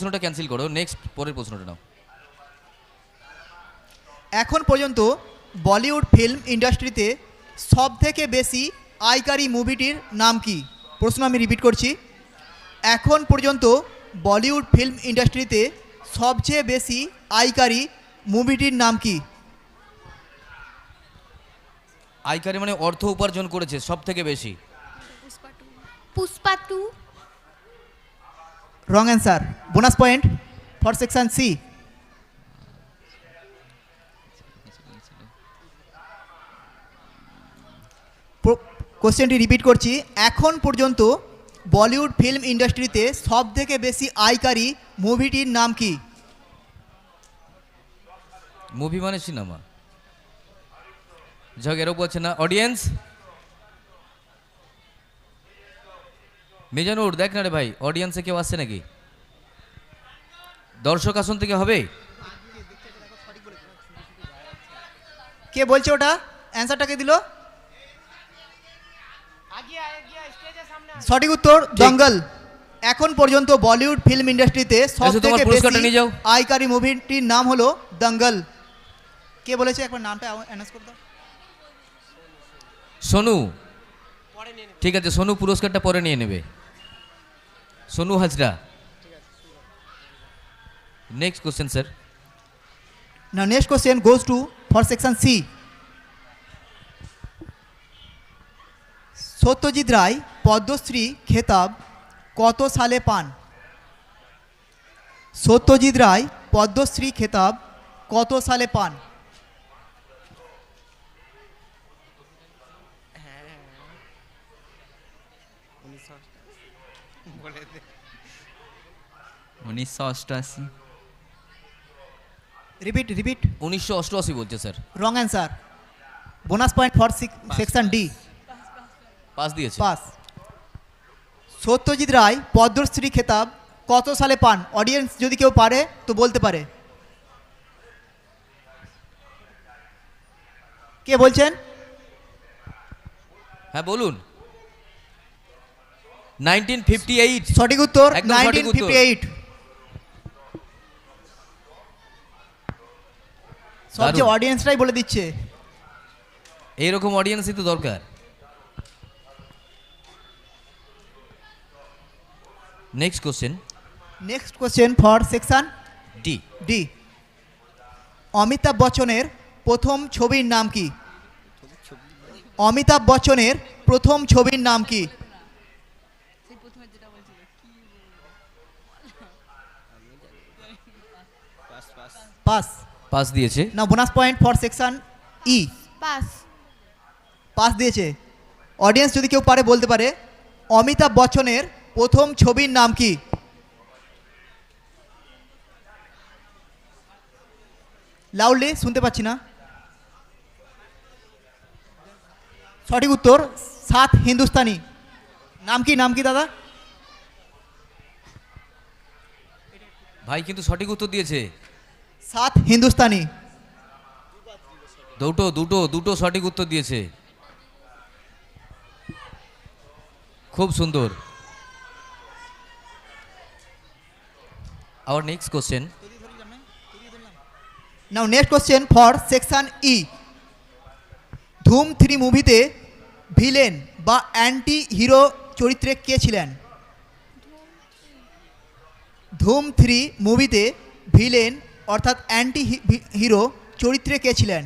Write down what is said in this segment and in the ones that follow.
প্রশ্নটা ক্যান্সেল করো। নেক্সট পরের প্রশ্নটা নাও। এখন পর্যন্ত বলিউড ফিল্ম ইন্ডাস্ট্রিতে সব থেকে বেশি আয়কারী মুভিটির নাম কি? প্রশ্ন আমি রিপিট করছি। এখন পর্যন্ত বলিউড ফিল্ম ইন্ডাস্ট্রিতে সবচেয়ে বেশি আয়কারী মুভিটির নাম কি? আয়কারী মানে অর্থ উপার্জন করেছে সব থেকে বেশি Pushpa two. Wrong answer bonus point for section C কোশ্চেনটি রিপিট করছি। এখন পর্যন্ত বলিউড ফিল্ম ইন্ডাস্ট্রিতে সব থেকে বেশি আয়কারী মুভিটির নাম কি? মুভি মানে সিনেমা যাক এরও বলছে না। অডিয়েন্স মিজানুর দেখ না রে ভাই অডিয়েন্সে কেউ আসছে নাকি? দর্শক আসন থেকে হবে? কে বলছে ওটা? অ্যান্সারটাকে দিল? সঠিক উত্তর জঙ্গল এখন পর্যন্ত বলিউড ফিল্ম ইন্ডাস্ট্রিতে সব এসো, তোমার থেকে পুরস্কারটা নিয়ে বেশি। আয়কারী মুভিটির নাম হলো দঙ্গল। কে বলেছে? একবার নামটা অ্যানাউন্স করে দাও। সোনু ঠিক আছে সোনু পুরস্কারটা পরে নিয়ে নেবে। Sonu Hazra. Next question sir Now next question goes to for section C. Satyajit Ray Padmashri খেতাব কত সালে পান? সত্যজিৎ রায় পদ্মশ্রী খেতাব কত সালে পান? উনিশশো অষ্টআশি। রিপিট রিপিট উনিশশো অষ্টআশি বলছে sir. Wrong answer bonus point for section D pass দিয়েছে। পাস সত্যজিৎ রায় পদ্মশ্রী খেতাব কত সালে পান? অডিয়েন্স যদি কেউ পারে তো বলতে পারে। কে বলছেন? হ্যাঁ বলুন। 1958 সঠিক উত্তর 1958 সব যে অডিয়েন্সটাই বলে দিচ্ছে। এইরকম অডিয়েন্সই তো দরকার। Next question next question for section D D Amitabh বচ্চনের প্রথম ছবির নাম কি? অমিতাভ বচ্চনের প্রথম ছবির নাম কি? পাস পাস দিয়েছে। না bonus point for section E pass pass দিয়েছে। অডিয়েন্স যদি কেউ পারে বলতে পারে অমিতাভ বচ্চনের প্রথম ছবির নাম কি? লাউডলি শুনতে পাচ্ছি না। সঠিক উত্তর সাত হিন্দুস্তানি। নাম কি নাম কি দাদা? ভাই কিন্তু সঠিক উত্তর দিয়েছে। সাত হিন্দুস্তানি। দুটো দুটো দুটো সঠিক উত্তর দিয়েছে। খুব সুন্দর। Our next question now next question for section E Dhoom three মুভিতে ভিলেন বা অ্যান্টি হিরো চরিত্রে কে ছিলেন? ধুম থ্রি মুভিতে ভিলেন অর্থাৎ অ্যান্টি হিরো চরিত্রে কে ছিলেন?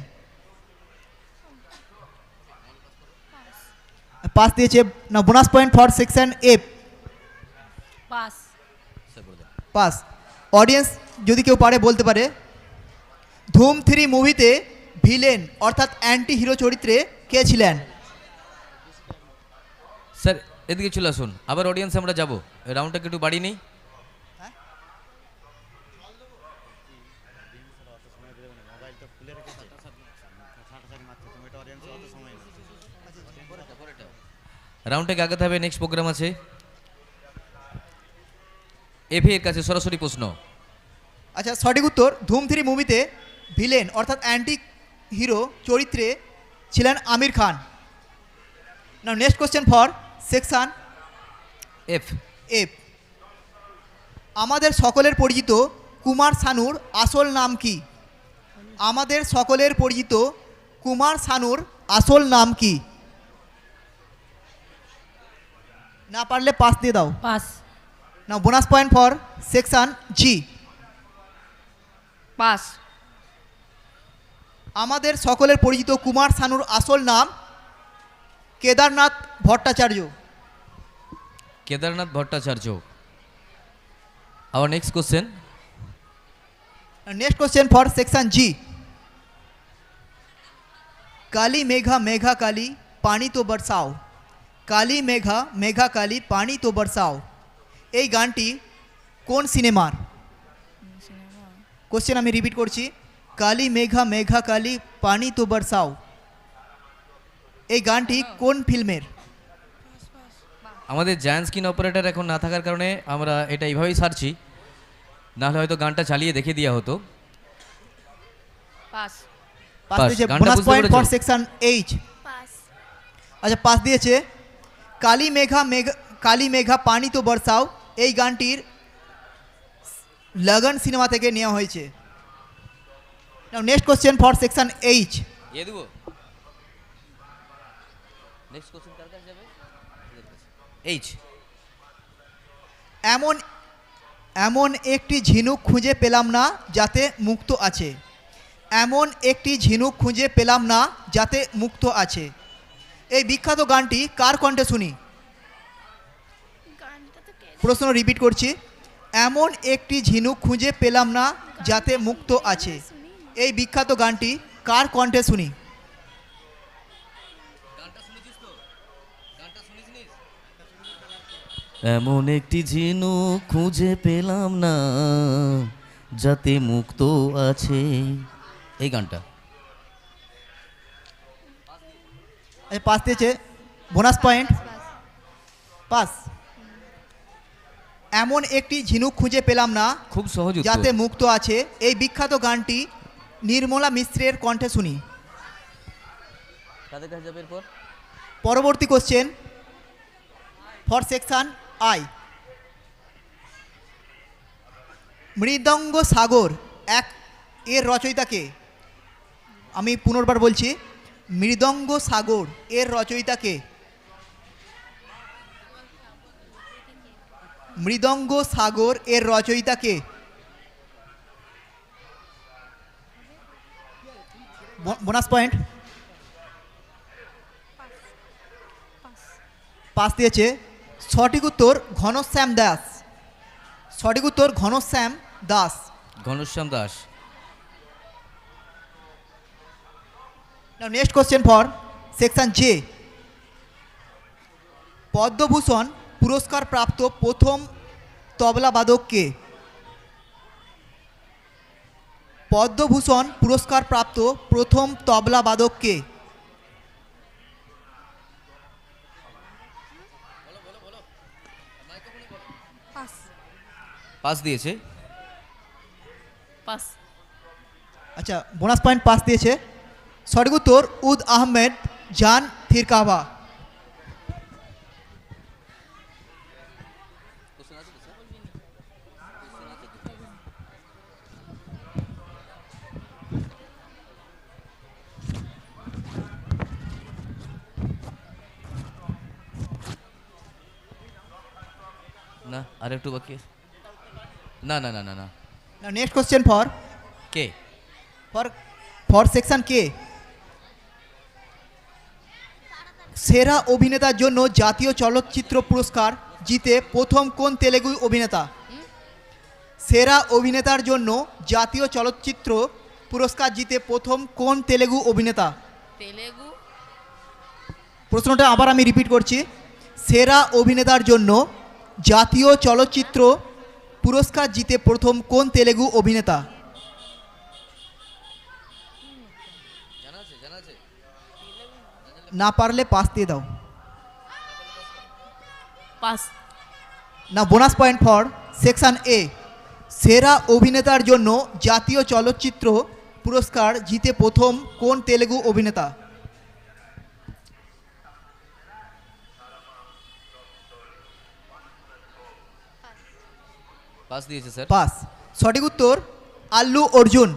পাস দিয়েছে। না bonus point for section F pass pass audience যদি কেউ পারে বলতে পারে। ধুম থ্রি মুভিতে ভিলেন অর্থাৎ অ্যান্টি হিরো চরিত্রে কে ছিলেন? স্যার এদিকে চলে আসুন। আবার অডিয়েন্স আমরা যাব। রাউন্ডটাকে একটু বাড়ি নেই। রাউন্ডটাকে আগাতে হবে নেক্সট প্রোগ্রাম আছে। এফে এর কাছে সরাসরি প্রশ্ন। আচ্ছা সঠিক উত্তর ধুম থ্রি মুভিতে ভিলেন অর্থাৎ অ্যান্টি হিরো চরিত্রে ছিলেন আমির খান। না next question for section F F আমাদের সকলের পরিচিত কুমার সানুর আসল নাম কি? আমাদের সকলের পরিচিত কুমার সানুর আসল নাম কি? না পারলে পাস দিয়ে দাও। Pass now bonus point for section G pass আমাদের সকলের পরিচিত কুমার সানুর আসল নাম Kedarnath Bhattacharya. Kedarnath Bhattacharya. Our next question next question for section G Kali মেঘা মেঘা কালী পানি তো বরসাও কালী মেঘা মেঘা কালী পানি তো বর্ষাও এই গানটি কোন সিনেমার? কোশ্চেন আমি রিপিট করছি। কালী মেঘা মেঘা কালী পানি তো বর্ষাও এই গানটি কোন ফিল্মের? আমাদের জায়ান্ট স্ক্রিন অপারেটর এখন না থাকার কারণে আমরা এটা এইভাবেই সারছি। নাহলে হয়তো গানটা চালিয়ে দেখে দেওয়া হতো। পাস। দিয়েছে গানটা bonus point for section H আচ্ছা পাস দিয়েছে কালী মেঘা মেঘা কালী মেঘা পানি তো বর্ষাও এই গানটির লগন সিনেমা থেকে নেওয়া হয়েছে। Next question for section H এ দেবো নেক্সট কোশ্চেন কার কাছে যাবে এইচ এমন এমন একটি ঝিনুক খুঁজে পেলাম না যাতে মুক্ত আছে। এমন একটি ঝিনুক খুঁজে পেলাম না যাতে মুক্ত আছে। এই বিখ্যাত গানটি কার কণ্ঠে শুনি? প্রশ্ন রিপিট করছি। এমন একটি ঝিনুক খুঁজে পেলাম না যাতে মুক্ত আছে। এই বিখ্যাত গানটি কার কণ্ঠে শুনি? এমন একটি ঝিনুক খুঁজে পেলাম না যাতে মুক্ত আছে। এই গানটা। পাস দিয়েছে। বোনাস পয়েন্ট পাস এমন একটি ঝিনুক খুঁজে পেলাম না খুব সহজ। যাতে মুক্ত আছে। এই বিখ্যাত গানটি নির্মলা মিশ্রের কণ্ঠে শুনি। পরবর্তী কোশ্চেন ফর সেকশন আই মৃদঙ্গ সাগর এক এর রচয়িতাকে আমি পুনর্বার বলছি মৃদঙ্গ সাগর, এর রচয়িতাকে মৃদঙ্গ সাগর, এর রচয়িতাকে বোনাস পয়েন্ট পাস দিয়েছে। সঠিক উত্তর ঘনশ্যাম দাস। সঠিক উত্তর Ghanashyam Das. Ghanashyam Das. Next question for section J Padmabhushan পুরস্কার প্রাপ্ত প্রথম তবলাবাদককে পদ্মভূষণ পুরস্কার প্রাপ্ত প্রথম তবলাবাদককে পাস। দিয়েছে। পাস। আচ্ছা বোনাস পয়েন্ট পাস দিয়েছে। সঠিক উত্তর উদ আহমেদ জান থিরকাভা না আর একটু বাকি আছে। না না না না না next question for K for for section K সেরা অভিনেতার জন্য জাতীয় চলচ্চিত্র পুরস্কার জিতে প্রথম কোন তেলেগু অভিনেতা? সেরা অভিনেতার জন্য জাতীয় চলচ্চিত্র পুরস্কার জিতে প্রথম কোন তেলেগু অভিনেতা? তেলেগু। প্রশ্নটা আবার আমি রিপিট করছি। সেরা অভিনেতার জন্য জাতীয় চলচ্চিত্র পুরস্কার জিতে প্রথম কোন তেলেগু অভিনেতা? না পারলে পাস দিয়ে দাও। পাস। না bonus point for section A সেরা অভিনেতার জন্য জাতীয় চলচ্চিত্র পুরস্কার জিতে প্রথম কোন তেলেগু অভিনেতা? পাস দিয়েছে স্যার। পাস। সঠিক উত্তর Allu Arjun.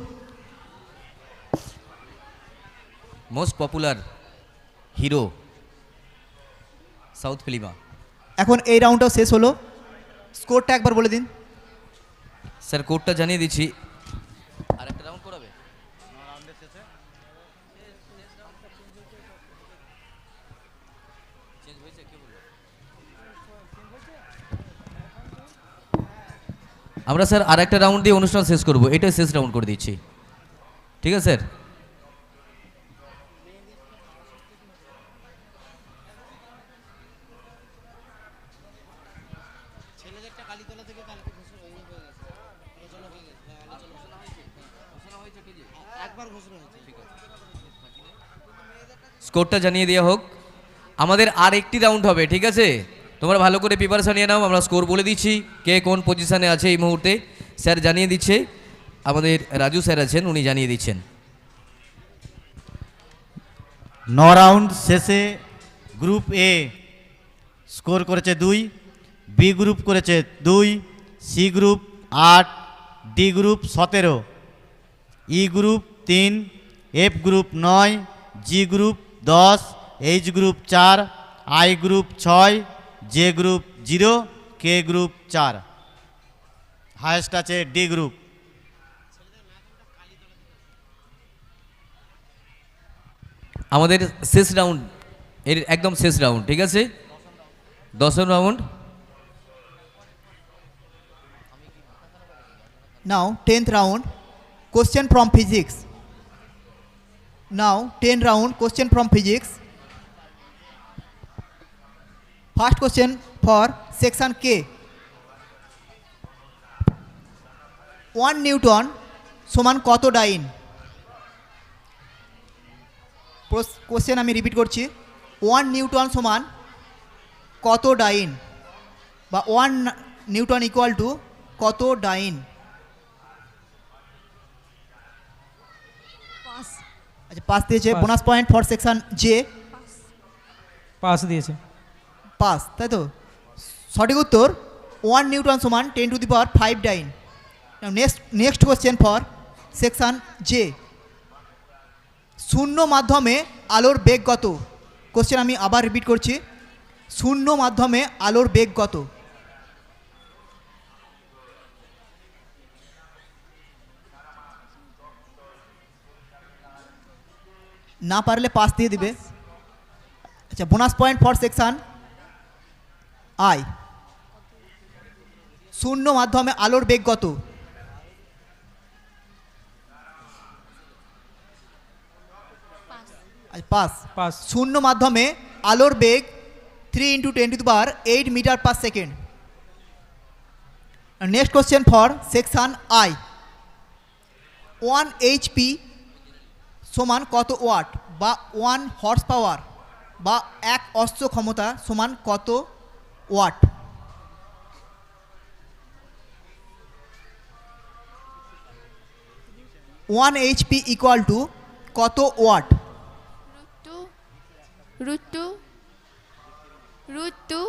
Most popular hero south ফিল্মা। এখন এই রাউন্ডটাও শেষ হলো। স্কোরটা একবার বলে দিন। স্যার কোডটা জানিয়ে দিচ্ছি। আর একটা রাউন্ড করাবে আমরা স্যার আর একটা রাউন্ড দিয়ে অনুষ্ঠান শেষ করব। এটাই শেষ রাউন্ড করে দিচ্ছি। ঠিক আছে স্যার? স্কোরটা জানিয়ে দেওয়া হোক। আমাদের আর একটি রাউন্ড হবে ঠিক আছে? তোমরা ভালো করে প্রিপারেশন নিয়ে নাও আমরা স্কোর বলে দিচ্ছি কে কোন পজিশনে আছে এই মুহূর্তে। স্যার জানিয়ে দিচ্ছে আমাদের রাজু স্যার আছেন উনি জানিয়ে দিচ্ছেন। ন রাউন্ড শেষে গ্রুপ এ স্কোর করেছে দুই। বি গ্রুপ করেছে দুই সি গ্রুপ আট ডি গ্রুপ সতেরো। ই গ্রুপ তিন এফ গ্রুপ নয় জি গ্রুপ দশ এইচ গ্রুপ চার আই গ্রুপ ছয় J group zero K group চার। হায়েস্ট আছে ডি গ্রুপ আমাদের শেষ রাউন্ড এর একদম শেষ রাউন্ড ঠিক আছে? দশম round Now, 10th round, question from physics. Now, 10 round, question from physics. First question for section K. 1 Newton সমান কত ডাইন কোশ্চেন আমি রিপিট করছি ওয়ান নিউটন সমান কত ডাইন বা ওয়ান নিউটন ইকুয়াল টু কত ডাইন আচ্ছা পাস দিয়েছে। Bonus point for section J pass দিয়েছে। পাস তাই তো? সঠিক উত্তর ওয়ান নিউটন সমান ten to the power five dyne next next question for section J শূন্য মাধ্যমে আলোর বেগ কত? কোশ্চেন আমি আবার রিপিট করছি। শূন্য মাধ্যমে আলোর বেগ কত? না পারলে পাস দিয়ে দিবে। আচ্ছা bonus point for section I শূন্য মাধ্যমে আলোর বেগ কত? পাস আচ্ছা, পাস। পাস। শূন্য মাধ্যমে আলোর বেগ three into ten to power eight metre per second next question for section I one H P সমান কত ওয়াট? বা ওয়ান হর্স পাওয়ার বা এক অস্ত্র ক্ষমতা সমান কত watt? One H P equal to কত watt? Root two root two root two